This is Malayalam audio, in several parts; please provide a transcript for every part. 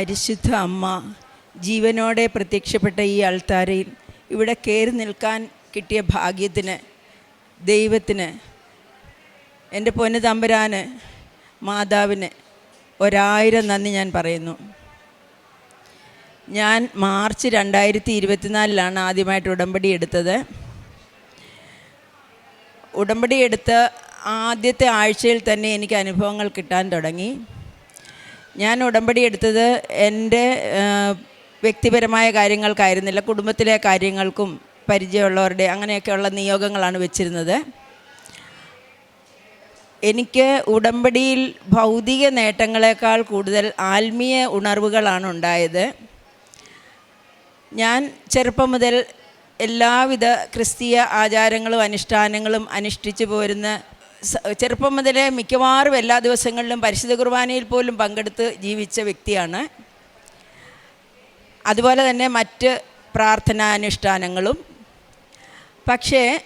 പരിശുദ്ധ അമ്മ ജീവനോടെ പ്രത്യക്ഷപ്പെട്ട ഈ ആൾത്താരയിൽ ഇവിടെ കയറി നിൽക്കാൻ കിട്ടിയ ഭാഗ്യത്തിന് ദൈവത്തിന് എന്റെ പൊന്നു തമ്പുരാന് മാതാവിന് ഒരായിരം നന്ദി ഞാൻ പറയുന്നു. ഞാൻ മാർച്ച് രണ്ടായിരത്തി ഇരുപത്തിനാലിലാണ് ആദ്യമായിട്ട് ഉടമ്പടി എടുത്തത്. ഉടമ്പടി എടുത്ത ആദ്യത്തെ ആഴ്ചയിൽ തന്നെ എനിക്ക് അനുഭവങ്ങൾ കിട്ടാൻ തുടങ്ങി. ഞാൻ ഉടമ്പടി എടുത്തത് എന്റെ വ്യക്തിപരമായ കാര്യങ്ങൾക്കായിരുന്നില്ല കുടുംബത്തിലെ കാര്യങ്ങൾക്കും പരിചയമുള്ളവരുടെ അങ്ങനെയൊക്കെയുള്ള നിയോഗങ്ങളാണ് വെച്ചിരുന്നത്. എനിക്ക് ഉടമ്പടിയിൽ ഭൗതിക നേട്ടങ്ങളെക്കാൾ കൂടുതൽ ആത്മീയ ഉണർവുകളാണ് ഉണ്ടായത്. ഞാൻ ചെറുപ്പം മുതൽ എല്ലാവിധ ക്രിസ്തീയ ആചാരങ്ങളും അനുഷ്ഠാനങ്ങളും അനുഷ്ഠിച്ചു പോരുന്ന ചെറുപ്പം മുതലേ മിക്കവാറും എല്ലാ ദിവസങ്ങളിലും പരിശുദ്ധ കുർബാനയിൽ പോലും പങ്കെടുത്ത് ജീവിച്ച വ്യക്തിയാണ്. അതുപോലെ തന്നെ മറ്റ് പ്രാർത്ഥനാനുഷ്ഠാനങ്ങളും. പക്ഷേ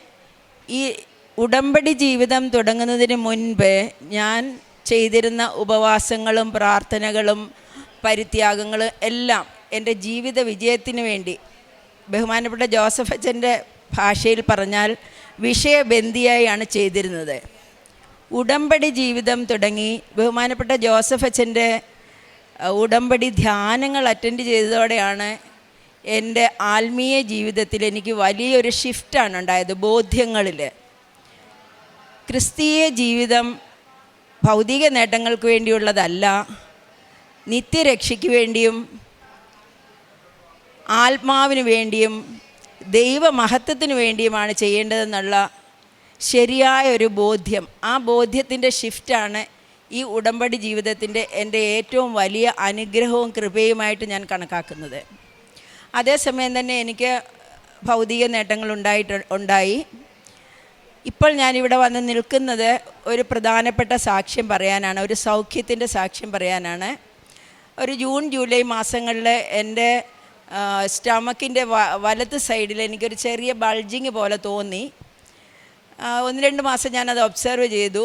ഈ ഉടമ്പടി ജീവിതം തുടങ്ങുന്നതിന് മുൻപ് ഞാൻ ചെയ്തിരുന്ന ഉപവാസങ്ങളും പ്രാർത്ഥനകളും പരിത്യാഗങ്ങളും എല്ലാം എന്റെ ജീവിത വിജയത്തിന് വേണ്ടി ബഹുമാനപ്പെട്ട ജോസഫ് അച്ഛന്റെ ഭാഷയിൽ പറഞ്ഞാൽ വിഷയബന്ധിയായാണ് ചെയ്തിരുന്നത്. ഉടമ്പടി ജീവിതം തുടങ്ങി ബഹുമാനപ്പെട്ട ജോസഫ് അച്ഛന്റെ ഉടമ്പടി ധ്യാനങ്ങൾ അറ്റൻഡ് ചെയ്തതോടെയാണ് എന്റെ ആത്മീയ ജീവിതത്തിൽ എനിക്ക് വലിയൊരു ഷിഫ്റ്റാണ് ഉണ്ടായത് ബോധ്യങ്ങളിൽ. ക്രിസ്തീയ ജീവിതം ഭൗതിക നേട്ടങ്ങൾക്ക് വേണ്ടിയുള്ളതല്ല നിത്യരക്ഷയ്ക്ക് വേണ്ടിയും ആത്മാവിന് വേണ്ടിയും ദൈവമഹത്വത്തിന് വേണ്ടിയുമാണ് ചെയ്യേണ്ടതെന്നുള്ള ശരിയായ ഒരു ബോധ്യം. ആ ബോധ്യത്തിന്റെ ഷിഫ്റ്റാണ് ഈ ഉടമ്പടി ജീവിതത്തിന്റെ എന്റെ ഏറ്റവും വലിയ അനുഗ്രഹവും കൃപയുമായിട്ട് ഞാൻ കണക്കാക്കുന്നത്. അതേസമയം തന്നെ എനിക്ക് ഭൗതിക നേട്ടങ്ങൾ ഉണ്ടായിട്ട് ഉണ്ടായി. ഇപ്പോൾ ഞാനിവിടെ വന്ന് നിൽക്കുന്നത് ഒരു പ്രധാനപ്പെട്ട സാക്ഷ്യം പറയാനാണ് ഒരു സൗഖ്യത്തിന്റെ സാക്ഷ്യം പറയാനാണ്. ഒരു ജൂൺ ജൂലൈ മാസങ്ങളിൽ എന്റെ സ്റ്റമക്കിന്റെ വലത്ത് സൈഡിൽ എനിക്കൊരു ചെറിയ ബൾജിങ് പോലെ തോന്നി. ഒന്ന് രണ്ട് മാസം ഞാനത് ഒബ്സർവ് ചെയ്തു.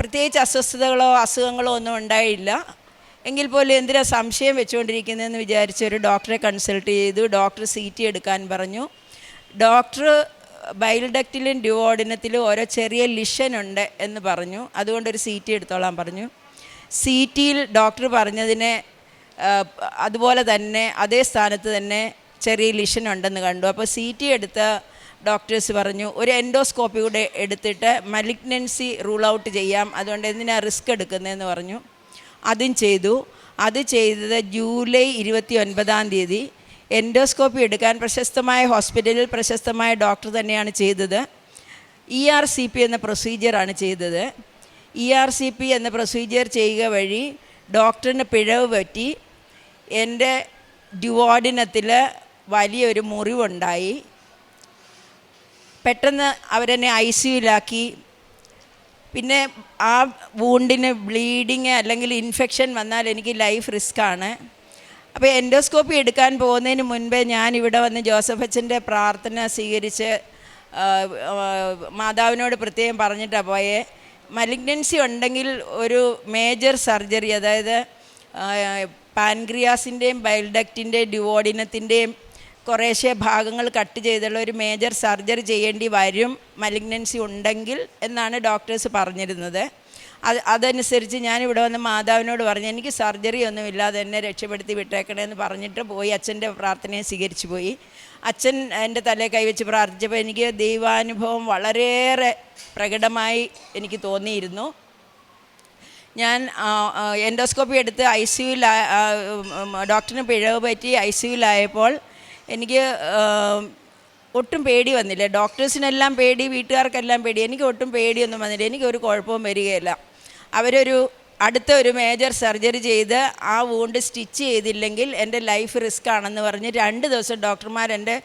പ്രത്യേകിച്ച് അസ്വസ്ഥതകളോ അസുഖങ്ങളോ ഒന്നും ഉണ്ടായില്ല. എങ്കിൽ പോലും എന്തിനാ സംശയം വെച്ചുകൊണ്ടിരിക്കുന്നതെന്ന് വിചാരിച്ച് ഒരു ഡോക്ടറെ കൺസൾട്ട് ചെയ്തു. ഡോക്ടർ സി ടി എടുക്കാൻ പറഞ്ഞു. ഡോക്ടർ ബൈൽഡക്റ്റിലും ഡ്യുവോഡിനത്തിലും ഓരോ ചെറിയ ലിഷൻ ഉണ്ട് എന്ന് പറഞ്ഞു. അതുകൊണ്ടൊരു സി ടി എടുത്തോളാൻ പറഞ്ഞു. സി ടിയിൽ ഡോക്ടർ പറഞ്ഞതിനെ അതുപോലെ തന്നെ അതേ സ്ഥാനത്ത് തന്നെ ചെറിയ ലിഷൻ ഉണ്ടെന്ന് കണ്ടു. അപ്പോൾ സി ടി എടുത്ത ഡോക്ടേഴ്സ് പറഞ്ഞു ഒരു എൻഡോസ്കോപ്പി കൂടെ എടുത്തിട്ട് മലിഗ്നൻസി റൂൾ ഔട്ട് ചെയ്യാം. അതുകൊണ്ട് എന്തിനാണ് റിസ്ക് എടുക്കുന്നതെന്ന് പറഞ്ഞു. അതും ചെയ്തു. അത് ചെയ്തത് ജൂലൈ ഇരുപത്തി ഒൻപതാം തീയതി. എൻഡോസ്കോപ്പി എടുക്കാൻ പ്രശസ്തമായ ഹോസ്പിറ്റലിൽ പ്രശസ്തമായ ഡോക്ടർ തന്നെയാണ് ചെയ്തത്. ഇ ആർ സി പി എന്ന പ്രൊസീജിയറാണ് ചെയ്തത്. ഇ ആർ സി പി എന്ന പ്രൊസീജിയർ ചെയ്യുക വഴി ഡോക്ടറിന് പിഴവ് പറ്റി. എന്റെ ഡ്യുവോഡിനത്തിൽ വലിയൊരു മുറിവുണ്ടായി. പെട്ടെന്ന് അവരെന്നെ ഐ സിയുലാക്കി പിന്നെ ആ വൂണ്ടിന് ബ്ലീഡിങ് അല്ലെങ്കിൽ ഇൻഫെക്ഷൻ വന്നാൽ എനിക്ക് ലൈഫ് റിസ്ക്കാണ് അപ്പോൾ എൻഡോസ്കോപ്പി എടുക്കാൻ പോകുന്നതിന് മുൻപേ ഞാൻ ഇവിടെ വന്ന് ജോസഫ് അച്ഛന്റെ പ്രാർത്ഥന സ്വീകരിച്ച് മാതാവിനോട് പ്രത്യേകം പറഞ്ഞിട്ടാണ് പോയേ. മലിഗ്നൻസി ഉണ്ടെങ്കിൽ ഒരു മേജർ സർജറി അതായത് പാൻക്രിയാസിന്റെയും ബയൽഡക്റ്റിന്റെയും ഡ്യുവോഡിനത്തിന്റെയും കുറേശ്ശെ ഭാഗങ്ങൾ കട്ട് ചെയ്തുള്ള ഒരു മേജർ സർജറി ചെയ്യേണ്ടി വരും മലിഗ്നൻസി ഉണ്ടെങ്കിൽ എന്നാണ് ഡോക്ടേഴ്സ് പറഞ്ഞിരുന്നത്. അത് അതനുസരിച്ച് ഞാനിവിടെ വന്ന് മാതാവിനോട് പറഞ്ഞു എനിക്ക് സർജറി ഒന്നും ഇല്ലാതെ എന്നെ രക്ഷപ്പെടുത്തി വിട്ടേക്കണമെന്ന് പറഞ്ഞിട്ട് പോയി അച്ഛന്റെ പ്രാർത്ഥനയെ സ്വീകരിച്ചു പോയി. അച്ഛൻ എന്റെ തലേ കൈവച്ച് പ്രാർത്ഥിച്ചപ്പോൾ എനിക്ക് ദൈവാനുഭവം വളരെയേറെ പ്രകടമായി എനിക്ക് തോന്നിയിരുന്നു. ഞാൻ എൻഡോസ്കോപ്പി എടുത്ത് ഐ സിയുവിൽ ഡോക്ടറിന് പിഴവ് പറ്റി ഐ സിയുലായപ്പോൾ എനിക്ക് ഒട്ടും പേടി വന്നില്ല. ഡോക്ടേഴ്സിനെല്ലാം പേടി വീട്ടുകാർക്കെല്ലാം പേടി. എനിക്ക് ഒട്ടും പേടിയൊന്നും വന്നില്ല. എനിക്കൊരു കുഴപ്പവും വരികയില്ല. അവരൊരു അടുത്ത ഒരു മേജർ സർജറി ചെയ്ത് ആ വൂണ്ട് സ്റ്റിച്ച് ചെയ്തില്ലെങ്കിൽ എന്റെ ലൈഫ് റിസ്ക് ആണെന്ന് പറഞ്ഞ് രണ്ട് ദിവസം ഡോക്ടർമാർ എന്റെ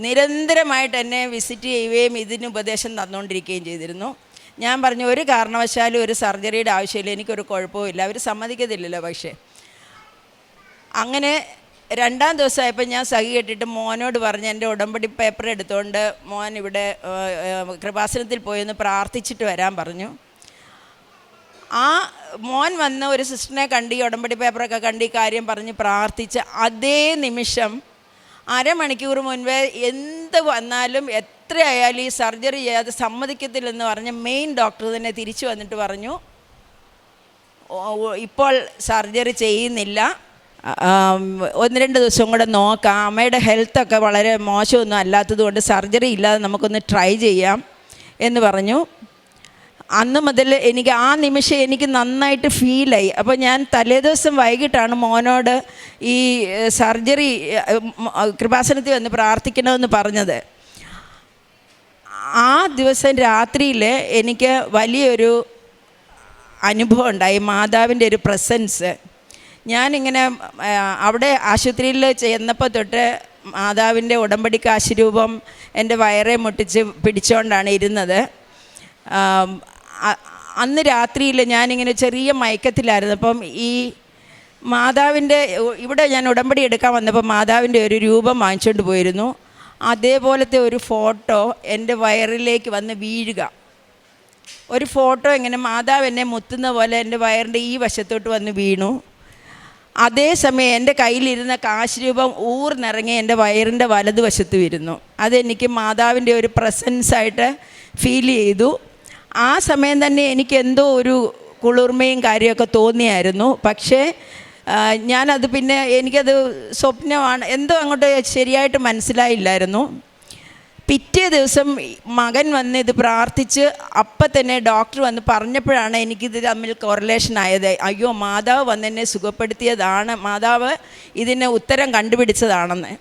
നിരന്തരമായിട്ട് എന്നെ വിസിറ്റ് ചെയ്യുകയും ഇതിന് ഉപദേശം തന്നുകൊണ്ടിരിക്കുകയും ചെയ്തിരുന്നു. ഞാൻ പറഞ്ഞു ഒരു കാരണവശാലും ഒരു സർജറിയുടെ ആവശ്യമില്ല. എനിക്കൊരു കുഴപ്പമില്ല അവർ സമ്മതിക്കത്തില്ലല്ലോ പക്ഷേ. അങ്ങനെ രണ്ടാം ദിവസമായപ്പോൾ ഞാൻ സഹി കെട്ടിട്ട് മോനോട് പറഞ്ഞ് എന്റെ ഉടമ്പടി പേപ്പർ എടുത്തുകൊണ്ട് മോൻ ഇവിടെ കൃപാസനത്തിൽ പോയി ഒന്ന് പ്രാർത്ഥിച്ചിട്ട് വരാൻ പറഞ്ഞു. ആ മോൻ വന്ന ഒരു സിസ്റ്ററിനെ കണ്ട് ഈ ഉടമ്പടി പേപ്പറൊക്കെ കണ്ട് ഈ കാര്യം പറഞ്ഞ് പ്രാർത്ഥിച്ച് അതേ നിമിഷം അരമണിക്കൂർ മുൻപേ എന്ത് വന്നാലും എത്രയായാലും ഈ സർജറി ചെയ്യാതെ സമ്മതിക്കത്തില്ലെന്ന് പറഞ്ഞ് മെയിൻ ഡോക്ടർ തന്നെ തിരിച്ചു വന്നിട്ട് പറഞ്ഞു. ഇപ്പോൾ സർജറി ചെയ്യുന്നില്ല. ഒന്ന് രണ്ട് ദിവസം കൂടെ നോക്കാം. അമ്മയുടെ ഹെൽത്തൊക്കെ വളരെ മോശമൊന്നും അല്ലാത്തതുകൊണ്ട് സർജറി ഇല്ലാതെ നമുക്കൊന്ന് ട്രൈ ചെയ്യാം എന്ന് പറഞ്ഞു. അന്ന് മുതൽ എനിക്ക് ആ നിമിഷം എനിക്ക് നന്നായിട്ട് ഫീലായി അപ്പോൾ ഞാൻ തലേദിവസം വൈകിട്ടാണ് മോനോട് ഈ സർജറി കൃപാസനത്തിൽ വന്ന് പ്രാർത്ഥിക്കണമെന്ന് പറഞ്ഞത്. ആ ദിവസം രാത്രിയിൽ എനിക്ക് വലിയൊരു അനുഭവം ഉണ്ടായി. മാതാവിന്റെ ഒരു പ്രസൻസ് ഞാനിങ്ങനെ അവിടെ ആശുപത്രിയിൽ ചെന്നപ്പോൾ തൊട്ട് മാതാവിന്റെ ഉടമ്പടി കാശുരൂപം എന്റെ വയറെ മുട്ടിച്ച് പിടിച്ചുകൊണ്ടാണ് ഇരുന്നത്. അന്ന് രാത്രിയിൽ ഞാനിങ്ങനെ ചെറിയ മയക്കത്തിലായിരുന്നു. അപ്പം ഈ മാതാവിന്റെ ഇവിടെ ഞാൻ ഉടമ്പടി എടുക്കാൻ വന്നപ്പോൾ മാതാവിന്റെ ഒരു രൂപം വാങ്ങിച്ചുകൊണ്ട് പോയിരുന്നു. അതേപോലത്തെ ഒരു ഫോട്ടോ എന്റെ വയറിലേക്ക് വന്ന് വീഴുക. ഒരു ഫോട്ടോ ഇങ്ങനെ മാതാവ് എന്നെ മുത്തുന്ന പോലെ എന്റെ വയറിന്റെ ഈ വശത്തോട്ട് വന്ന് വീണു. അതേസമയം എന്റെ കയ്യിലിരുന്ന കാശ് രൂപം ഊർന്നിറങ്ങി എന്റെ വയറിന്റെ വലതുവശത്ത് വരുന്നു അതെനിക്ക് മാതാവിന്റെ ഒരു പ്രസൻസായിട്ട് ഫീൽ ചെയ്തു. ആ സമയം തന്നെ എനിക്ക് എന്തോ ഒരു കുളിർമയും കാര്യമൊക്കെ തോന്നിയായിരുന്നു. പക്ഷേ ഞാനത് പിന്നെ എനിക്കത് സ്വപ്നമാണ് എന്തോ അങ്ങോട്ട് ശരിയായിട്ട് മനസ്സിലായില്ലായിരുന്നു. പിറ്റേ ദിവസം മകൻ വന്ന് ഇത് പ്രാർത്ഥിച്ച് അപ്പം തന്നെ ഡോക്ടർ വന്ന് പറഞ്ഞപ്പോഴാണ് എനിക്കിത് തമ്മിൽ കോറിലേഷൻ ആയത്. അയ്യോ മാതാവ് വന്ന് എന്നെ സുഖപ്പെടുത്തിയതാണ് മാതാവ് ഇതിന് ഉത്തരം കണ്ടുപിടിച്ചതാണെന്ന്.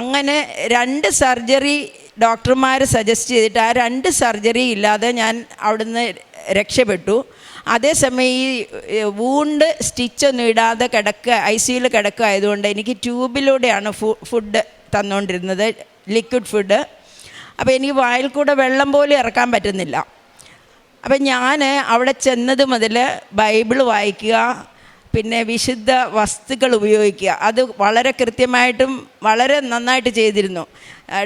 അങ്ങനെ രണ്ട് സർജറി ഡോക്ടർമാർ സജസ്റ്റ് ചെയ്തിട്ട് ആ രണ്ട് സർജറി ഇല്ലാതെ ഞാൻ അവിടുന്ന് രക്ഷപ്പെട്ടു. അതേസമയം ഈ വൂണ്ട് സ്റ്റിച്ചൊന്നും ഇടാതെ കിടക്കുക ഐ സിയിൽ കിടക്കുക ആയതുകൊണ്ട് എനിക്ക് ട്യൂബിലൂടെയാണ് ഫുഡ് തന്നുകൊണ്ടിരുന്നത് ലിക്വിഡ് ഫുഡ് അപ്പോൾ എനിക്ക് വായിൽ കൂടെ വെള്ളം പോലും ഇറക്കാൻ പറ്റുന്നില്ല. അപ്പം ഞാൻ അവിടെ ചെന്നത് മുതൽ ബൈബിൾ വായിക്കുക പിന്നെ വിശുദ്ധ വസ്തുക്കൾ ഉപയോഗിക്കുക. അത് വളരെ കൃത്യമായിട്ടും വളരെ നന്നായിട്ട് ചെയ്തിരുന്നു.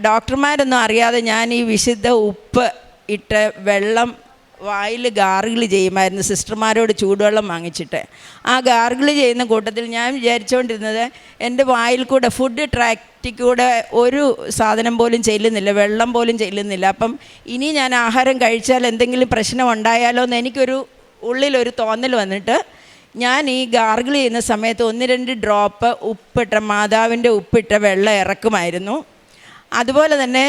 ഡോക്ടർമാരൊന്നും അറിയാതെ ഞാൻ ഈ വിശുദ്ധ ഉപ്പ് ഇട്ട് വെള്ളം വായിൽ ഗാർഗിൾ ചെയ്യുമായിരുന്നു. സിസ്റ്റർമാരോട് ചൂടുവെള്ളം വാങ്ങിച്ചിട്ട്. ആ ഗാർഗിൾ ചെയ്യുന്ന കൂട്ടത്തിൽ ഞാൻ വിചാരിച്ചുകൊണ്ടിരുന്നത് എന്റെ വായിൽ കൂടെ ഫുഡ് ട്രാക്റ്റിൽ കൂടെ ഒരു സാധനം പോലും ചെല്ലുന്നില്ല വെള്ളം പോലും ചെല്ലുന്നില്ല. അപ്പം ഇനി ഞാൻ ആഹാരം കഴിച്ചാൽ എന്തെങ്കിലും പ്രശ്നം ഉണ്ടായാലോ എന്ന് എനിക്കൊരു ഉള്ളിലൊരു തോന്നൽ വന്നിട്ട് ഞാൻ ഈ ഗാർഗിൾ ചെയ്യുന്ന സമയത്ത് ഒന്ന് രണ്ട് ഡ്രോപ്പ് ഉപ്പിട്ട മാതാവിന്റെ ഉപ്പിട്ട വെള്ളം ഇറക്കുമായിരുന്നു. അതുപോലെ തന്നെ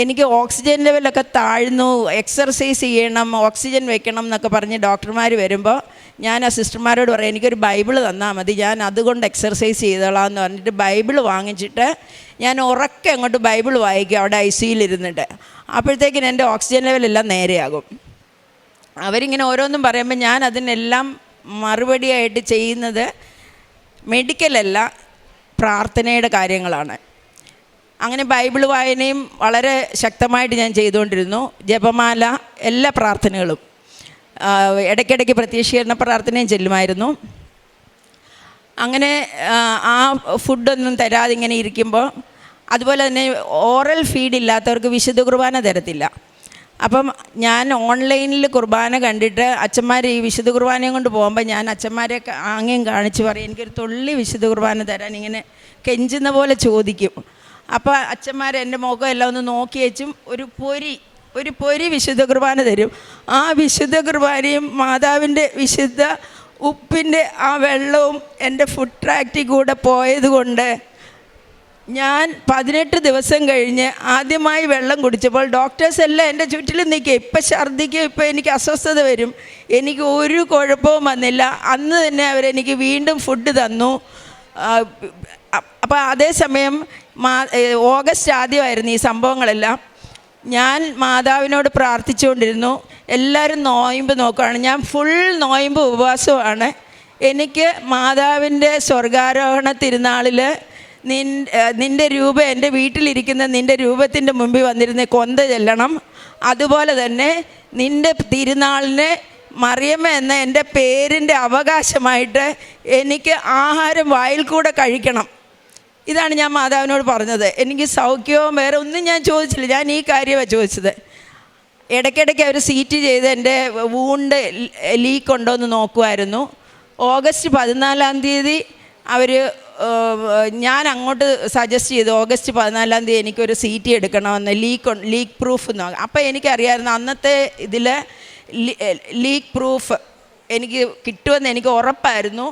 എനിക്ക് ഓക്സിജൻ ലെവലൊക്കെ താഴ്ന്നു എക്സർസൈസ് ചെയ്യണം ഓക്സിജൻ വെക്കണം എന്നൊക്കെ പറഞ്ഞ് ഡോക്ടർമാർ വരുമ്പോൾ ഞാൻ ആ സിസ്റ്റർമാരോട് പറയും എനിക്കൊരു ബൈബിൾ തന്നാൽ മതി ഞാൻ അതുകൊണ്ട് എക്സർസൈസ് ചെയ്തോളാം എന്ന് പറഞ്ഞിട്ട് ബൈബിൾ വാങ്ങിച്ചിട്ട് ഞാൻ ഉറക്കെ അങ്ങോട്ട് ബൈബിൾ വായിക്കും അവിടെ ഐ സിയിലിരുന്നിട്ട് അപ്പോഴത്തേക്കിന് എന്റെ ഓക്സിജൻ ലെവലെല്ലാം നേരെയാകും. അവരിങ്ങനെ ഓരോന്നും പറയുമ്പോൾ ഞാൻ അതിനെല്ലാം മറുപടിയായിട്ട് ചെയ്യുന്നത് മെഡിക്കലല്ല പ്രാർത്ഥനയുടെ കാര്യങ്ങളാണ്. അങ്ങനെ ബൈബിൾ വായനയും വളരെ ശക്തമായിട്ട് ഞാൻ ചെയ്തുകൊണ്ടിരുന്നു. ജപമാല എല്ലാ പ്രാർത്ഥനകളും. ഇടയ്ക്കിടയ്ക്ക് പ്രത്യക്ഷീകരണ പ്രാർത്ഥനയും ചെല്ലുമായിരുന്നു. അങ്ങനെ ആ ഫുഡൊന്നും തരാതെ ഇങ്ങനെ ഇരിക്കുമ്പോൾ അതുപോലെ തന്നെ ഓറൽ ഫീഡ് ഇല്ലാത്തവർക്ക് വിശുദ്ധ കുർബാന തരത്തില്ല. അപ്പം ഞാൻ ഓൺലൈനിൽ കുർബാന കണ്ടിട്ട് അച്ഛന്മാർ ഈ വിശുദ്ധ കുർബാനയും കൊണ്ട് പോകുമ്പോൾ ഞാൻ അച്ഛന്മാരെ ആംഗ്യം കാണിച്ച് പറയും എനിക്കൊരു തുള്ളി വിശുദ്ധ കുർബാന തരാൻ ഇങ്ങനെ കെഞ്ചുന്ന പോലെ ചോദിക്കും. അപ്പോൾ അച്ഛന്മാർ എന്റെ മുഖം എല്ലാം ഒന്ന് നോക്കി വെച്ചും ഒരു പൊരി ഒരു പൊരി വിശുദ്ധ കുർബാന തരും. ആ വിശുദ്ധ കുർബാനയും മാതാവിന്റെ വിശുദ്ധ ഉപ്പിന്റെ ആ വെള്ളവും എന്റെ ഫുഡ് ട്രാക്റ്റിൽ കൂടെ പോയതുകൊണ്ട് ഞാൻ പതിനെട്ട് ദിവസം കഴിഞ്ഞ് ആദ്യമായി വെള്ളം കുടിച്ചപ്പോൾ ഡോക്ടേഴ്സ് എല്ലാം എന്റെ ചുറ്റിലും നിൽക്കുക. ഇപ്പം ഛർദ്ദിക്കും ഇപ്പം എനിക്ക് അസ്വസ്ഥത വരും. എനിക്ക് ഒരു കുഴപ്പവും വന്നില്ല. അന്ന് തന്നെ അവരെനിക്ക് വീണ്ടും ഫുഡ് തന്നു. അപ്പോൾ അതേസമയം മാ ഓഗസ്റ്റ് ആദ്യമായിരുന്നു ഈ സംഭവങ്ങളെല്ലാം. ഞാൻ മാതാവിനോട് പ്രാർത്ഥിച്ചുകൊണ്ടിരുന്നു. എല്ലാവരും നോയമ്പ് നോക്കുകയാണ് ഞാൻ ഫുൾ നോയമ്പ് ഉപവാസമാണ് എനിക്ക് മാതാവിന്റെ സ്വർഗാരോഹണ തിരുനാളിൽ നിൻ നിന്റെ രൂപം എന്റെ വീട്ടിലിരിക്കുന്ന നിന്റെ രൂപത്തിന്റെ മുമ്പിൽ വന്നിരുന്ന് കൊന്ത ചെല്ലണം. അതുപോലെ തന്നെ നിന്റെ തിരുനാളിന് മറിയമ്മ എന്ന എന്റെ പേരിന്റെ അവകാശമായിട്ട് എനിക്ക് ആഹാരം വായിൽ കൂടെ കഴിക്കണം. ഇതാണ് ഞാൻ മാതാവിനോട് പറഞ്ഞത്. എനിക്ക് സൗഖ്യവും വേറെ ഒന്നും ഞാൻ ചോദിച്ചില്ല. ഞാൻ ഈ കാര്യമാണ് ചോദിച്ചത്. ഇടയ്ക്കിടയ്ക്ക് അവർ സീറ്റ് ചെയ്ത് എന്റെ വൂണ്ട് ലീക്ക് ഉണ്ടോ എന്ന് നോക്കുമായിരുന്നു ഓഗസ്റ്റ് പതിനാലാം തീയതി അവർ ഞാൻ അങ്ങോട്ട് സജസ്റ്റ് ചെയ്തു. ഓഗസ്റ്റ് പതിനാലാം തീയതി എനിക്കൊരു സീറ്റ് എടുക്കണമെന്ന്. ലീക്ക് ലീക്ക് പ്രൂഫ് എന്ന് അപ്പോൾ എനിക്കറിയാമായിരുന്നു അന്നത്തെ ഇതിൽ ലീക്ക് പ്രൂഫ് എനിക്ക് കിട്ടുമെന്ന് എനിക്ക് ഉറപ്പായിരുന്നു.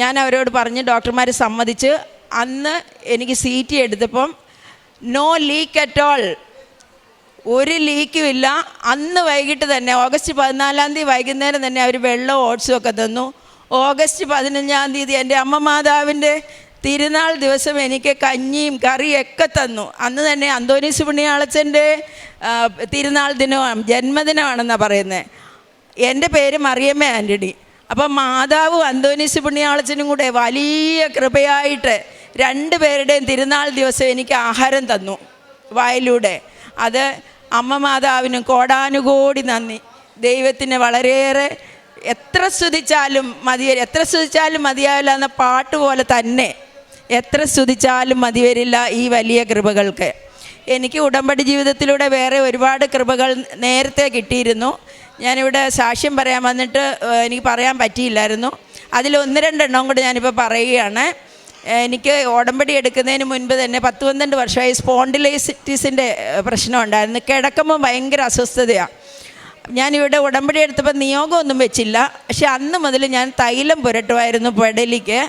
ഞാൻ അവരോട് പറഞ്ഞ് ഡോക്ടർമാർ സമ്മതിച്ച് അന്ന് എനിക്ക് സീറ്റ് എടുത്തപ്പം നോ ലീക്ക് അറ്റ് ഓൾ ഒരു ലീക്കും ഇല്ല. അന്ന് വൈകിട്ട് തന്നെ ഓഗസ്റ്റ് പതിനാലാം തീയതി വൈകുന്നേരം തന്നെ അവർ വെള്ളവും ഓട്സും ഒക്കെ തന്നു. ഓഗസ്റ്റ് പതിനഞ്ചാം തീയതി എന്റെ അമ്മ മാതാവിന്റെ തിരുനാൾ ദിവസം എനിക്ക് കഞ്ഞിയും കറിയൊക്കെ തന്നു. അന്ന് തന്നെ അന്തോനീസ് പുണ്യാളച്ചന്റെ തിരുനാൾ ദിനമാണ് ജന്മദിനമാണെന്നാണ് പറയുന്നത് എന്റെ പേര് മറിയമ്മ ആന്റണി. അപ്പം മാതാവും അന്തോനീസ് പുണ്യാളച്ചനും കൂടെ വലിയ കൃപയായിട്ട് രണ്ട് പേരുടെയും തിരുനാൾ ദിവസം എനിക്ക് ആഹാരം തന്നു വായിലൂടെ. അത് അമ്മ മാതാവിനും കോടാനുകോടി നന്ദി. ദൈവത്തിന് വളരെയേറെ എത്ര സ്തുതിച്ചാലും മതി എത്ര സ്തുതിച്ചാലും മതിയാവില്ല എന്ന പാട്ട് പോലെ തന്നെ എത്ര സ്തുതിച്ചാലും മതി വരില്ല ഈ വലിയ കൃപകൾക്ക്. എനിക്ക് ഉടമ്പടി ജീവിതത്തിലൂടെ വേറെ ഒരുപാട് കൃപകൾ നേരത്തെ കിട്ടിയിരുന്നു. ഞാനിവിടെ സാക്ഷ്യം പറയാൻ വന്നിട്ട് എനിക്ക് പറയാൻ പറ്റിയില്ലായിരുന്നു. അതിൽ ഒന്ന് രണ്ടെണ്ണം കൂടെ ഞാനിപ്പോൾ പറയുകയാണ്. എനിക്ക് ഉടമ്പടി എടുക്കുന്നതിന് മുൻപ് തന്നെ പത്ത് പന്ത്രണ്ട് വർഷമായി സ്പോണ്ടിലൈസിറ്റീസിന്റെ പ്രശ്നം ഉണ്ടായിരുന്നു കിടക്കുമ്പോൾ ഭയങ്കര അസ്വസ്ഥതയാണ് ഞാനിവിടെ ഉടമ്പടി എടുത്തപ്പോൾ നിയോഗമൊന്നും വെച്ചില്ല. പക്ഷെ അന്ന് മുതൽ ഞാൻ തൈലം പുരട്ടുമായിരുന്നു പെടലിക്ക്.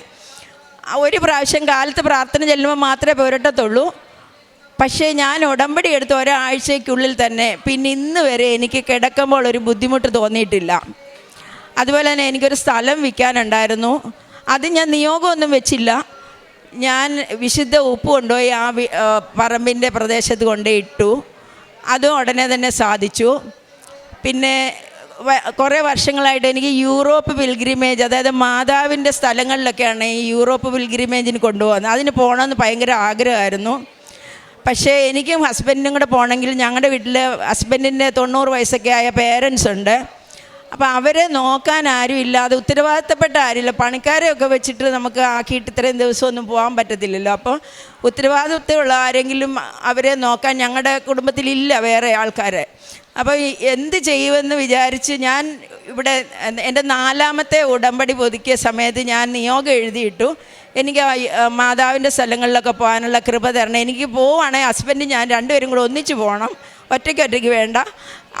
ഒരു പ്രാവശ്യം കാലത്ത് പ്രാർത്ഥന ചെല്ലുമ്പോൾ മാത്രമേ പുരട്ടത്തുള്ളൂ. പക്ഷേ ഞാൻ ഉടമ്പടി എടുത്ത് ഒരാഴ്ചയ്ക്കുള്ളിൽ തന്നെ പിന്നെ ഇന്ന് വരെ എനിക്ക് കിടക്കുമ്പോൾ ഒരു ബുദ്ധിമുട്ട് തോന്നിയിട്ടില്ല. അതുപോലെ തന്നെ എനിക്കൊരു സ്ഥലം വിൽക്കാനുണ്ടായിരുന്നു. അത് ഞാൻ നിയോഗമൊന്നും വെച്ചില്ല. ഞാൻ വിശുദ്ധ ഉപ്പ് കൊണ്ടുപോയി ആ പറമ്പിന്റെ പ്രദേശത്ത് കൊണ്ടേ ഇട്ടു. അതും ഉടനെ തന്നെ സാധിച്ചു. പിന്നെ കുറേ വർഷങ്ങളായിട്ട് എനിക്ക് യൂറോപ്പ് പിൽഗ്രിമേജ് അതായത് മാതാവിന്റെ സ്ഥലങ്ങളിലൊക്കെയാണ് ഈ യൂറോപ്പ് പിൽഗ്രിമേജിന് കൊണ്ടുപോകുന്നത്. അതിന് പോകണമെന്ന് ഭയങ്കര ആഗ്രഹമായിരുന്നു. പക്ഷേ എനിക്കും ഹസ്ബൻഡിനും കൂടെ പോകണമെങ്കിൽ ഞങ്ങളുടെ വീട്ടിൽ ഹസ്ബൻഡിന്റെ തൊണ്ണൂറ് വയസ്സൊക്കെ ആയ പേരൻസ് ഉണ്ട്. അപ്പോൾ അവരെ നോക്കാൻ ആരും ഇല്ലാതെ ഉത്തരവാദിത്തപ്പെട്ട ആരുമില്ല പണിക്കാരെയൊക്കെ വെച്ചിട്ട് നമുക്ക് ആക്കിയിട്ട് ഇത്രയും ദിവസമൊന്നും പോകാൻ പറ്റത്തില്ലല്ലോ. അപ്പോൾ ഉത്തരവാദിത്തമുള്ള ആരെങ്കിലും അവരെ നോക്കാൻ ഞങ്ങളുടെ കുടുംബത്തിലില്ല വേറെ ആൾക്കാരെ. അപ്പോൾ എന്ത് ചെയ്യുമെന്ന് വിചാരിച്ച് ഞാൻ ഇവിടെ എന്റെ നാലാമത്തെ ഉടമ്പടി പുതുക്കിയ സമയത്ത് ഞാൻ നിയോഗം എഴുതിയിട്ടു. എനിക്ക് മാതാവിന്റെ സ്ഥലങ്ങളിലൊക്കെ പോകാനുള്ള കൃപ തരണം. എനിക്ക് പോവുകയാണെങ്കിൽ ഹസ്ബൻഡ് ഞാൻ രണ്ടുപേരും കൂടെ ഒന്നിച്ച് പോകണം ഒറ്റയ്ക്ക് ഒറ്റയ്ക്ക് വേണ്ട.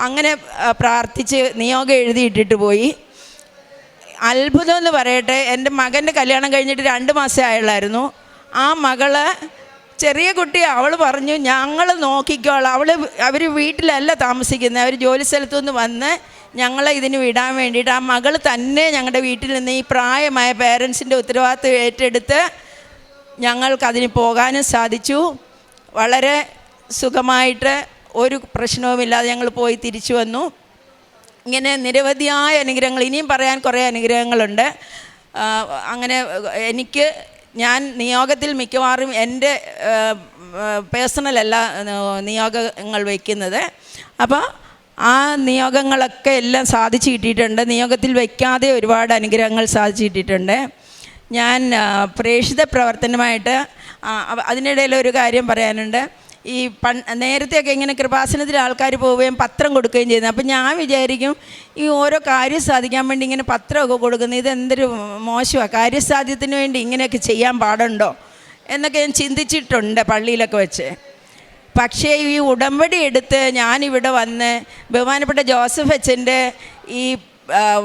അങ്ങനെ പ്രാർത്ഥിച്ച് നിയോഗം എഴുതിയിട്ടിട്ട് പോയി. അത്ഭുതം എന്ന് പറയട്ടെ എന്റെ മകന്റെ കല്യാണം കഴിഞ്ഞിട്ട് രണ്ട് മാസം ആയുള്ളായിരുന്നു. ആ മകൾ ചെറിയ കുട്ടി അവൾ പറഞ്ഞു ഞങ്ങൾ നോക്കിക്കോളാം. അവൾ അവർ വീട്ടിലല്ല താമസിക്കുന്നത്. അവർ ജോലി സ്ഥലത്തു നിന്ന് വന്ന് ഞങ്ങളെ ഇതിന് വിടാൻ വേണ്ടിയിട്ട് ആ മകൾ തന്നെ ഞങ്ങളുടെ വീട്ടിൽ നിന്ന് ഈ പ്രായമായ പേരൻസിന്റെ ഉത്തരവാദിത്വം ഏറ്റെടുത്ത് ഞങ്ങൾക്കതിന് പോകാനും സാധിച്ചു. വളരെ സുഖമായിട്ട് ഒരു പ്രശ്നവുമില്ലാതെ ഞങ്ങൾ പോയി തിരിച്ചു വന്നു. ഇങ്ങനെ നിരവധിയായ അനുഗ്രഹങ്ങൾ ഇനിയും പറയാൻ കുറേ അനുഗ്രഹങ്ങളുണ്ട്. അങ്ങനെ എനിക്ക് ഞാൻ നിയോഗത്തിൽ മിക്കവാറും എന്റെ പേഴ്സണലല്ല നിയോഗങ്ങൾ വയ്ക്കുന്നത്. അപ്പോൾ ആ നിയോഗങ്ങളൊക്കെ എല്ലാം സാധിച്ചു കിട്ടിയിട്ടുണ്ട്. നിയോഗത്തിൽ വയ്ക്കാതെ ഒരുപാട് അനുഗ്രഹങ്ങൾ സാധിച്ചു കിട്ടിയിട്ടുണ്ട്. ഞാൻ പ്രേക്ഷിത പ്രവർത്തനമായിട്ട് അതിനിടയിൽ ഒരു കാര്യം പറയാനുണ്ട്. ഈ പൺ നേരത്തെയൊക്കെ ഇങ്ങനെ കൃപാസനത്തിൽ ആൾക്കാർ പോവുകയും പത്രം കൊടുക്കുകയും ചെയ്യുന്നത്. അപ്പം ഞാൻ വിചാരിക്കും ഈ ഓരോ കാര്യം സാധിക്കാൻ വേണ്ടി ഇങ്ങനെ പത്രമൊക്കെ കൊടുക്കുന്നത് ഇതെന്തൊരു മോശമാണ് കാര്യസാധ്യത്തിന് വേണ്ടി ഇങ്ങനെയൊക്കെ ചെയ്യാൻ പാടുണ്ടോ എന്നൊക്കെ ഞാൻ ചിന്തിച്ചിട്ടുണ്ട് പള്ളിയിലൊക്കെ വെച്ച്. പക്ഷേ ഈ ഉടമ്പടി എടുത്ത് ഞാനിവിടെ വന്ന് ബഹുമാനപ്പെട്ട ജോസഫ് അച്ഛന്റെ ഈ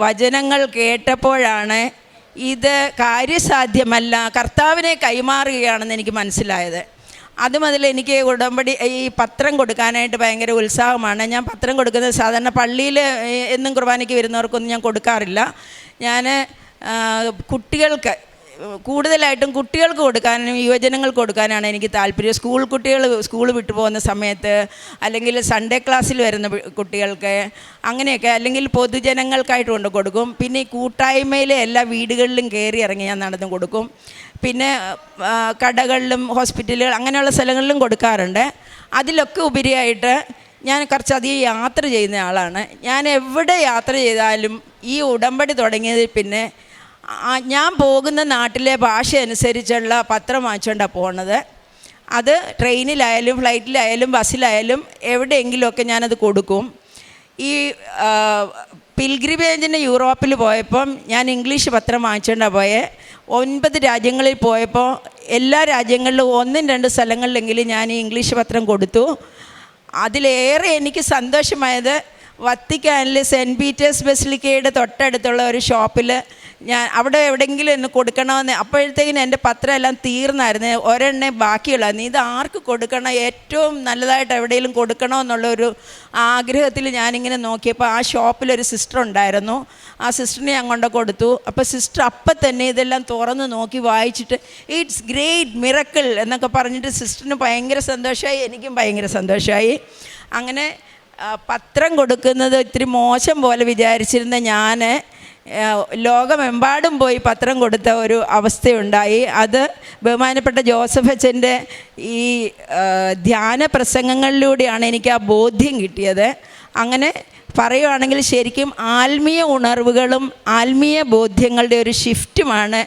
വചനങ്ങൾ കേട്ടപ്പോഴാണ് ഇത് കാര്യസാധ്യമല്ല കർത്താവിനെ കൈമാറുകയാണെന്ന് എനിക്ക് മനസ്സിലായത്. അത് മുതൽ എനിക്ക് ഉടമ്പടി ഈ പത്രം കൊടുക്കാനായിട്ട് ഭയങ്കര ഉത്സാഹമാണ്. ഞാൻ പത്രം കൊടുക്കുന്നത് സാധാരണ പള്ളിയിൽ എന്നും കുർബാനയ്ക്ക് വരുന്നവർക്കൊന്നും ഞാൻ കൊടുക്കാറില്ല. ഞാൻ കുട്ടികൾക്ക് കൂടുതലായിട്ടും കുട്ടികൾക്ക് കൊടുക്കാനും യുവജനങ്ങൾക്ക് കൊടുക്കാനാണ് എനിക്ക് താല്പര്യം. സ്കൂൾ കുട്ടികൾ സ്കൂൾ വിട്ടു പോകുന്ന സമയത്ത് അല്ലെങ്കിൽ സൺഡേ ക്ലാസ്സിൽ വരുന്ന കുട്ടികൾക്ക് അങ്ങനെയൊക്കെ അല്ലെങ്കിൽ പൊതുജനങ്ങൾക്കായിട്ട് കൊണ്ട് കൊടുക്കും. പിന്നെ ഈ കൂട്ടായ്മയിലെ എല്ലാ വീടുകളിലും കയറി ഇറങ്ങി ഞാൻ നടന്നു കൊടുക്കും. പിന്നെ കടകളിലും ഹോസ്പിറ്റലുകൾ അങ്ങനെയുള്ള സ്ഥലങ്ങളിലും കൊടുക്കാറുണ്ട്. അതിലൊക്കെ ഉപരിയായിട്ട് ഞാൻ കുറച്ചധികം യാത്ര ചെയ്യുന്ന ആളാണ്. ഞാൻ എവിടെ യാത്ര ചെയ്താലും ഈ ഉടമ്പടി തുടങ്ങിയതിൽ പിന്നെ ഞാൻ പോകുന്ന നാട്ടിലെ ഭാഷ അനുസരിച്ചുള്ള പത്രം വാങ്ങിച്ചുകൊണ്ടാണ് പോണത്. അത് ട്രെയിനിലായാലും ഫ്ലൈറ്റിലായാലും ബസ്സിലായാലും എവിടെയെങ്കിലുമൊക്കെ ഞാനത് കൊടുക്കും. ഈ പിൽഗ്രിമേജിന് യൂറോപ്പിൽ പോയപ്പം ഞാൻ ഇംഗ്ലീഷ് പത്രം വാങ്ങിച്ചുകൊണ്ടാണ് പോയെ. ഒൻപത് രാജ്യങ്ങളിൽ പോയപ്പോൾ എല്ലാ രാജ്യങ്ങളിലും ഒന്നും രണ്ട് സ്ഥലങ്ങളിലെങ്കിലും ഞാൻ ഈ ഇംഗ്ലീഷ് പത്രം കൊടുത്തു. അതിലേറെ എനിക്ക് സന്തോഷമായത് വത്തിക്കാനിൽ സെന്റ് പീറ്റേഴ്സ് ബെസിലിക്കയുടെ തൊട്ടടുത്തുള്ള ഒരു ഷോപ്പിൽ ഞാൻ അവിടെ എവിടെയെങ്കിലും എന്നെ കൊടുക്കണമെന്ന് അപ്പോഴത്തേക്കിനും എന്റെ പത്രം എല്ലാം തീർന്നായിരുന്നു. ഒരെണ്ണേ ബാക്കിയുള്ള. നീ ഇത് ആർക്ക് കൊടുക്കണം? ഏറ്റവും നല്ലതായിട്ട് എവിടെയെങ്കിലും കൊടുക്കണമെന്നുള്ള ഒരു ആഗ്രഹത്തിൽ ഞാനിങ്ങനെ നോക്കിയപ്പോൾ ആ ഷോപ്പിലൊരു സിസ്റ്റർ ഉണ്ടായിരുന്നു. ആ സിസ്റ്ററിനെ ഞാൻ കൊണ്ട് കൊടുത്തു. അപ്പോൾ സിസ്റ്റർ അപ്പം തന്നെ ഇതെല്ലാം തുറന്ന് നോക്കി വായിച്ചിട്ട് ഇറ്റ്സ് ഗ്രേറ്റ് മിറക്കിൾ എന്നൊക്കെ പറഞ്ഞിട്ട് സിസ്റ്ററിന് ഭയങ്കര സന്തോഷമായി എനിക്കും ഭയങ്കര സന്തോഷമായി. അങ്ങനെ പത്രം കൊടുക്കുന്നത് ഇത്തിരി മോശം പോലെ വിചാരിച്ചിരുന്ന ഞാൻ ലോകമെമ്പാടും പോയി പത്രം കൊടുത്ത ഒരു അവസ്ഥയുണ്ടായി. അത് ബഹുമാനപ്പെട്ട ജോസഫ് അച്ഛന്റെ ഈ ധ്യാന പ്രസംഗങ്ങളിലൂടെയാണ് എനിക്ക് ആ ബോധ്യം കിട്ടിയത്. അങ്ങനെ പറയുവാണെങ്കിൽ ശരിക്കും ആത്മീയ ഉണർവുകളും ആത്മീയ ബോധ്യങ്ങളുടെ ഒരു ഷിഫ്റ്റുമാണ്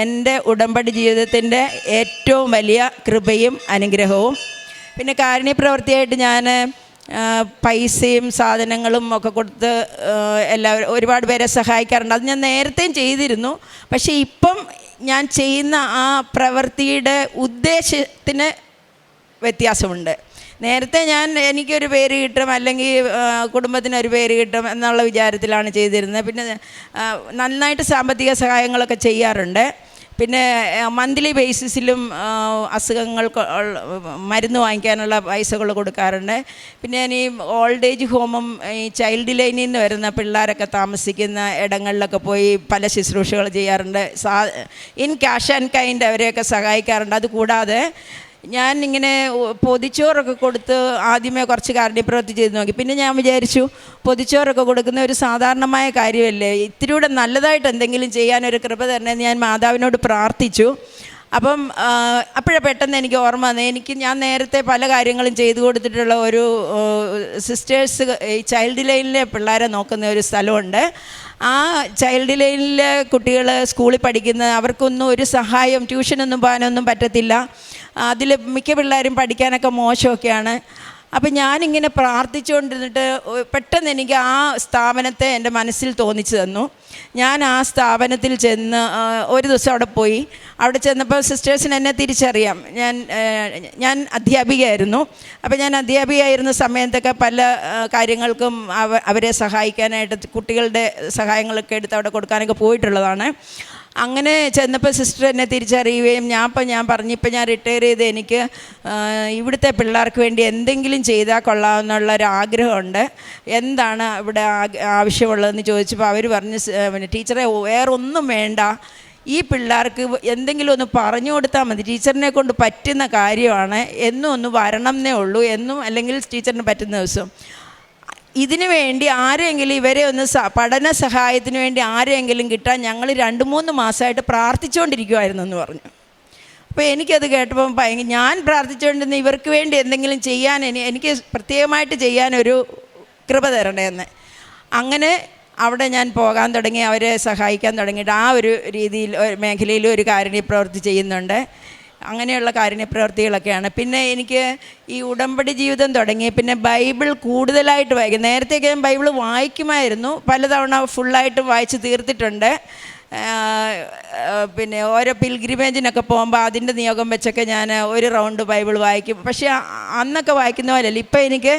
എന്റെ ഉടമ്പടി ജീവിതത്തിന്റെ ഏറ്റവും വലിയ കൃപയും അനുഗ്രഹവും. പിന്നെ കാരുണ്യപ്രവൃത്തിയായിട്ട് ഞാൻ പൈസയും സാധനങ്ങളും ഒക്കെ കൊടുത്ത് എല്ലാവരും ഒരുപാട് പേരെ സഹായിക്കാറുണ്ട്. അത് ഞാൻ നേരത്തെയും ചെയ്തിരുന്നു. പക്ഷേ ഇപ്പം ഞാൻ ചെയ്യുന്ന ആ പ്രവൃത്തിയുടെ ഉദ്ദേശത്തിന് വ്യത്യാസമുണ്ട്. നേരത്തെ ഞാൻ എനിക്കൊരു പേര് കിട്ടും അല്ലെങ്കിൽ കുടുംബത്തിന് കുടുംബത്തിനൊരു പേര് കിട്ടും എന്നുള്ള വിചാരത്തിലാണ് ചെയ്തിരുന്നത്. പിന്നെ നന്നായിട്ട് സാമ്പത്തിക സഹായങ്ങളൊക്കെ ചെയ്യാറുണ്ട്. പിന്നെ മന്ത്ലി ബേസിസിലും അസുഖങ്ങൾ അസുഖങ്ങൾക്ക് മരുന്ന് വാങ്ങിക്കാനുള്ള പൈസകൾ കൊടുക്കാറുണ്ട്. പിന്നെ ഞാൻ ഈ ഓൾഡ് ഏജ് ഹോമും ഈ ചൈൽഡ് ലൈനിൽ നിന്ന് വരുന്ന പിള്ളേരൊക്കെ താമസിക്കുന്ന ഇടങ്ങളിലൊക്കെ പോയി പല ശുശ്രൂഷകൾ ചെയ്യാറുണ്ട്. സാ ഇൻ ക്യാഷ് ആൻഡ് കൈൻഡ് അവരെയൊക്കെ സഹായിക്കാറുണ്ട്. അതുകൂടാതെ ഞാൻ ഇങ്ങനെ പൊതിച്ചോറൊക്കെ കൊടുത്ത് ആദ്യമേ കുറച്ച് കാരുണ്യപ്രവൃത്തി ചെയ്ത് നോക്കി. പിന്നെ ഞാൻ വിചാരിച്ചു പൊതിച്ചോറൊക്കെ കൊടുക്കുന്ന ഒരു സാധാരണമായ കാര്യമല്ലേ? ഇത്തിരിയൂടെ നല്ലതായിട്ട് എന്തെങ്കിലും ചെയ്യാനൊരു കൃപ തരണമെന്ന് ഞാൻ മാതാവിനോട് പ്രാർത്ഥിച്ചു. അപ്പം അപ്പോഴേ പെട്ടെന്ന് എനിക്ക് ഓർമ്മ വന്നത് എനിക്ക് ഞാൻ നേരത്തെ പല കാര്യങ്ങളും ചെയ്തു കൊടുത്തിട്ടുള്ള ഒരു സിസ്റ്റേഴ്സ് ഈ ചൈൽഡ് ലൈനിലെ പിള്ളേരെ നോക്കുന്ന ഒരു സ്ഥലമുണ്ട്. ആ ചൈൽഡ് ലൈനിലെ കുട്ടികൾ സ്കൂളിൽ പഠിക്കുന്ന അവർക്കൊന്നും ഒരു സഹായം ട്യൂഷനൊന്നും പോകാനൊന്നും പറ്റത്തില്ല. അതിൽ മിക്ക പിള്ളേരും പഠിക്കാനൊക്കെ മോശമൊക്കെയാണ്. അപ്പം ഞാനിങ്ങനെ പ്രാർത്ഥിച്ചുകൊണ്ടിരുന്നിട്ട് പെട്ടെന്ന് എനിക്ക് ആ സ്ഥാപനത്തെ എന്റെ മനസ്സിൽ തോന്നിച്ചു തന്നു. ഞാൻ ആ സ്ഥാപനത്തിൽ ചെന്ന് ഒരു ദിവസം അവിടെ പോയി. അവിടെ ചെന്നപ്പോൾ സിസ്റ്റേഴ്സിന് എന്നെ തിരിച്ചറിയാം. ഞാൻ ഞാൻ അധ്യാപികയായിരുന്നു. അപ്പോൾ ഞാൻ അധ്യാപികയായിരുന്ന സമയത്തൊക്കെ പല കാര്യങ്ങൾക്കും അവ അവരെ സഹായിക്കാനായിട്ട് കുട്ടികളുടെ സഹായങ്ങളൊക്കെ എടുത്ത് അവിടെ കൊടുക്കാനൊക്കെ പോയിട്ടുള്ളതാണ്. അങ്ങനെ ചെന്നപ്പോൾ സിസ്റ്റർ എന്നെ തിരിച്ചറിയുകയും ഞാൻ ഇപ്പം ഞാൻ പറഞ്ഞു ഇപ്പം ഞാൻ റിട്ടയർ ചെയ്ത് എനിക്ക് ഇവിടുത്തെ പിള്ളേർക്ക് വേണ്ടി എന്തെങ്കിലും ചെയ്താൽ കൊള്ളാമെന്നുള്ള ഒരു എന്താണ് ഇവിടെ ആവശ്യമുള്ളതെന്ന് ചോദിച്ചപ്പോൾ അവർ പറഞ്ഞ് "സ്- ഏ, പിന്നെ ടീച്ചറെ വേറെ ഒന്നും വേണ്ട. ഈ പിള്ളേർക്ക് എന്തെങ്കിലും ഒന്ന് പറഞ്ഞു കൊടുത്താൽ മതി. ടീച്ചറിനെ കൊണ്ട് പറ്റുന്ന കാര്യമാണ്. എന്നും ഒന്ന് വരണം എന്നേ ഉള്ളൂ. എന്നും അല്ലെങ്കിൽ ടീച്ചറിന് പറ്റുന്ന ദിവസം. ഇതിനു വേണ്ടി ആരെങ്കിലും ഇവരെ ഒന്ന് പഠന സഹായത്തിന് വേണ്ടി ആരെങ്കിലും കിട്ടാൻ ഞങ്ങൾ രണ്ട് മൂന്ന് മാസമായിട്ട് പ്രാർത്ഥിച്ചുകൊണ്ടിരിക്കുമായിരുന്നു എന്ന് പറഞ്ഞു. അപ്പോൾ എനിക്കത് കേട്ടപ്പോൾ ഭയങ്കര ഞാൻ പ്രാർത്ഥിച്ചുകൊണ്ടിരുന്ന ഇവർക്ക് വേണ്ടി എന്തെങ്കിലും ചെയ്യാൻ എനി- എനിക്ക് പ്രത്യേകമായിട്ട് ചെയ്യാനൊരു കൃപ തരണേന്ന്. അങ്ങനെ അവിടെ ഞാൻ പോകാൻ തുടങ്ങി അവരെ സഹായിക്കാൻ തുടങ്ങിയിട്ട് ആ ഒരു രീതിയിൽ മേഖലയിൽ ഒരു കാരുണ്യ പ്രവൃത്തി ചെയ്യുന്നുണ്ട്. അങ്ങനെയുള്ള കാര്യ പ്രവൃത്തികളൊക്കെയാണ്. പിന്നെ എനിക്ക് ഈ ഉടമ്പടി ജീവിതം തുടങ്ങി പിന്നെ ബൈബിൾ കൂടുതലായിട്ട് വായിക്കും. നേരത്തെയൊക്കെ ഞാൻ ബൈബിൾ വായിക്കുമായിരുന്നു. പലതവണ ഫുള്ളായിട്ട് വായിച്ച് തീർത്തിട്ടുണ്ട്. പിന്നെ ഓരോ പിൽഗ്രിമേജിനൊക്കെ പോകുമ്പോൾ അതിന്റെ നിയോഗം വെച്ചൊക്കെ ഞാൻ ഒരു റൗണ്ട് ബൈബിൾ വായിക്കും. പക്ഷേ അന്നൊക്കെ വായിക്കുന്ന പോലെയല്ല. ഇപ്പം എനിക്ക്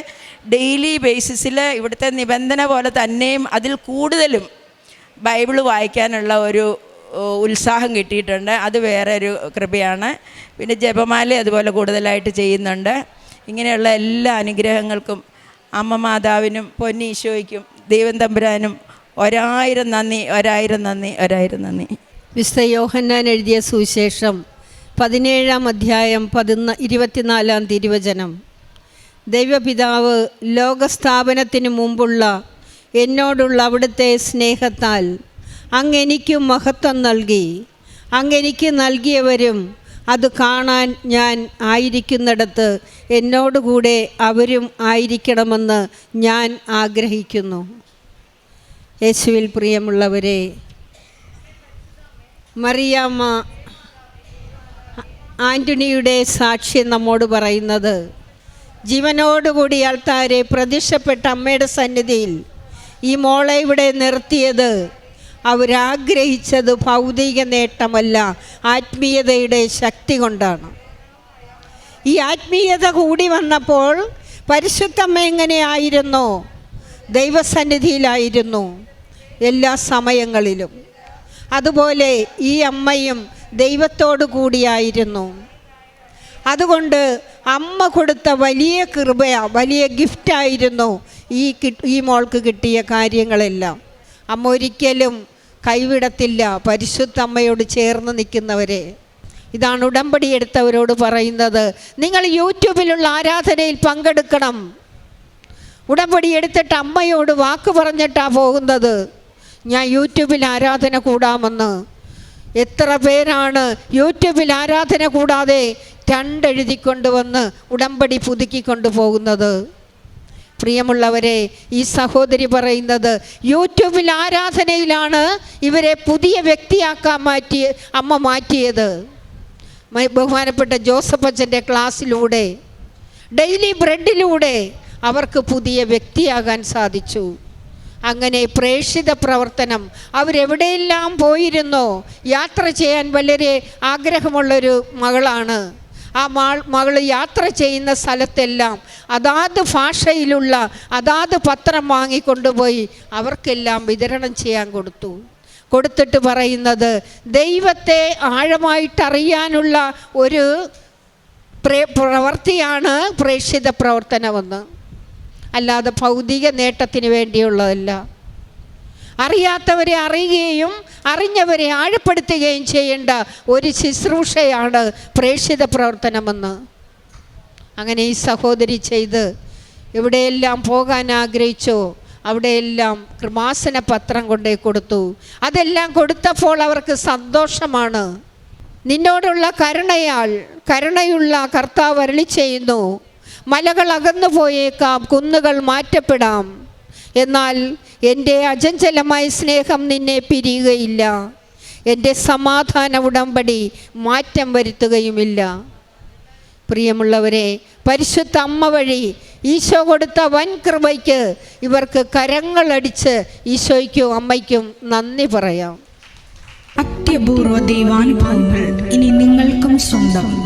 ഡെയിലി ബേസിസിൽ ഇവിടുത്തെ നിബന്ധന പോലെ തന്നെയും അതിൽ കൂടുതലും ബൈബിൾ വായിക്കാനുള്ള ഒരു ഉത്സാഹം കിട്ടിയിട്ടുണ്ട്. അത് വേറെ ഒരു കൃപയാണ്. പിന്നെ ജപമാല അതുപോലെ കൂടുതലായിട്ട് ചെയ്യുന്നുണ്ട്. ഇങ്ങനെയുള്ള എല്ലാ അനുഗ്രഹങ്ങൾക്കും അമ്മ മാതാവിനും പൊന്നീശോയ്ക്കും ദൈവം തമ്പുരാനും ഒരായിരം നന്ദി ഒരായിരം നന്ദി ഒരായിരം നന്ദി. വിശുദ്ധ യോഹന്നാൻ എഴുതിയ സുവിശേഷം പതിനേഴാം അധ്യായം പതിന ഇരുപത്തിനാലാം തിരുവചനം. ദൈവപിതാവ് ലോകസ്ഥാപനത്തിന് മുമ്പുള്ള എന്നോടുള്ള അവിടുത്തെ സ്നേഹത്താൽ അങ്ങെനിക്ക് മഹത്വം നൽകി. അങ്ങെനിക്ക് നൽകിയവരും അത് കാണാൻ ഞാൻ ആയിരിക്കുന്നിടത്ത് എന്നോടുകൂടെ അവരും ആയിരിക്കണമെന്ന് ഞാൻ ആഗ്രഹിക്കുന്നു. യേശുവിൽ പ്രിയമുള്ളവരെ മറിയാമ്മ ആന്റണിയുടെ സാക്ഷ്യം നമ്മോട് പറയുന്നത് ജീവനോടുകൂടി ആൾത്താരെ പ്രത്യക്ഷപ്പെട്ട അമ്മയുടെ സന്നിധിയിൽ ഈ മോളെ ഇവിടെ നിർത്തിയത് അവരാഗ്രഹിച്ചത് ഭൗതിക നേട്ടമല്ല ആത്മീയതയുടെ ശക്തി കൊണ്ടാണ്. ഈ ആത്മീയത കൂടി വന്നപ്പോൾ പരിശുദ്ധമ്മ എങ്ങനെയായിരുന്നു? ദൈവസന്നിധിയിലായിരുന്നു എല്ലാ സമയങ്ങളിലും. അതുപോലെ ഈ അമ്മയും ദൈവത്തോടു കൂടിയായിരുന്നു. അതുകൊണ്ട് അമ്മ കൊടുത്ത വലിയ കൃപയ വലിയ ഗിഫ്റ്റായിരുന്നു ഈ ഈ മോൾക്ക് കിട്ടിയ കാര്യങ്ങളെല്ലാം. അമ്മ ഒരിക്കലും കൈവിടത്തില്ല. പരിശുദ്ധ അമ്മയോട് ചേർന്ന് നിൽക്കുന്നവരെ. ഇതാണ് ഉടമ്പടി എടുത്തവരോട് പറയുന്നത്. നിങ്ങൾ യൂട്യൂബിലുള്ള ആരാധനയിൽ പങ്കെടുക്കണം. ഉടമ്പടി എടുത്തിട്ട് അമ്മയോട് വാക്ക് പറഞ്ഞിട്ടാണ് പോകുന്നത്. ഞാൻ യൂട്യൂബിൽ ആരാധന കൂടാമെന്ന്. എത്ര പേരാണ് യൂട്യൂബിൽ ആരാധന കൂടാതെ രണ്ടെഴുതിക്കൊണ്ടുവന്ന് ഉടമ്പടി പുതുക്കിക്കൊണ്ടു പോകുന്നത് പ്രിയമുള്ളവരെ ഈ സഹോദരി പറയുന്നത് യൂട്യൂബിൽ ആരാധനയിലാണ് ഇവരെ പുതിയ വ്യക്തിയാക്കാൻ മാറ്റി അമ്മ മാറ്റിയത്. ബഹുമാനപ്പെട്ട ജോസഫ് അച്ഛന്റെ ക്ലാസ്സിലൂടെ ഡെയിലി ബ്രെഡിലൂടെ അവർക്ക് പുതിയ വ്യക്തിയാകാൻ സാധിച്ചു. അങ്ങനെ പ്രേക്ഷിത പ്രവർത്തനം അവരെവിടെയെല്ലാം പോയിരുന്നോ യാത്ര ചെയ്യാൻ വളരെ ആഗ്രഹമുള്ളൊരു മകളാണ്. ആ മാൾ മകൾ യാത്ര ചെയ്യുന്ന സ്ഥലത്തെല്ലാം അതാത് ഭാഷയിലുള്ള അതാത് പത്രം വാങ്ങിക്കൊണ്ടുപോയി അവർക്കെല്ലാം വിതരണം ചെയ്യാൻ കൊടുത്തു. കൊടുത്തിട്ട് പറയുന്നത് ദൈവത്തെ ആഴമായിട്ടറിയാനുള്ള ഒരു പ്രേ- പ്രവൃത്തിയാണ് പ്രേക്ഷിത പ്രവർത്തനമെന്ന്. അല്ലാതെ ഭൗതിക നേട്ടത്തിന് വേണ്ടിയുള്ളതല്ല. അറിയാത്തവരെ അറിയുകയും അറിഞ്ഞവരെ ആഴപ്പെടുത്തുകയും ചെയ്യേണ്ട ഒരു ശുശ്രൂഷയാണ് പ്രേക്ഷിത പ്രവർത്തനമെന്ന്. അങ്ങനെ ഈ സഹോദരി ചെയ്ത് എവിടെയെല്ലാം പോകാൻ ആഗ്രഹിച്ചോ അവിടെയെല്ലാം കൃമാസന പത്രം കൊണ്ടേ കൊടുത്തു. അതെല്ലാം കൊടുത്തപ്പോൾ അവർക്ക് സന്തോഷമാണ്. നിന്നോടുള്ള കരുണയാൽ കരുണയുള്ള കർത്താവ് അരളി ചെയ്യുന്നു. മലകൾ അകന്നു പോയേക്കാം കുന്നുകൾ മാറ്റപ്പെടാം. എന്നാൽ എന്റെ അചഞ്ചലമായ സ്നേഹം നിന്നെ പിരിയുകയില്ല. എന്റെ സമാധാന ഉടമ്പടി മാറ്റം വരുത്തുകയുമില്ല. പ്രിയമുള്ളവരെ പരിശുദ്ധ അമ്മ വഴി ഈശോ കൊടുത്ത വൻ കൃപയ്ക്ക് ഇവർക്ക് കരങ്ങളടിച്ച് ഈശോയ്ക്കും അമ്മയ്ക്കും നന്ദി പറയാം. അത്യപൂർവ ദൈവാനുഭവങ്ങൾ ഇനി നിങ്ങൾക്കും സ്വന്തം.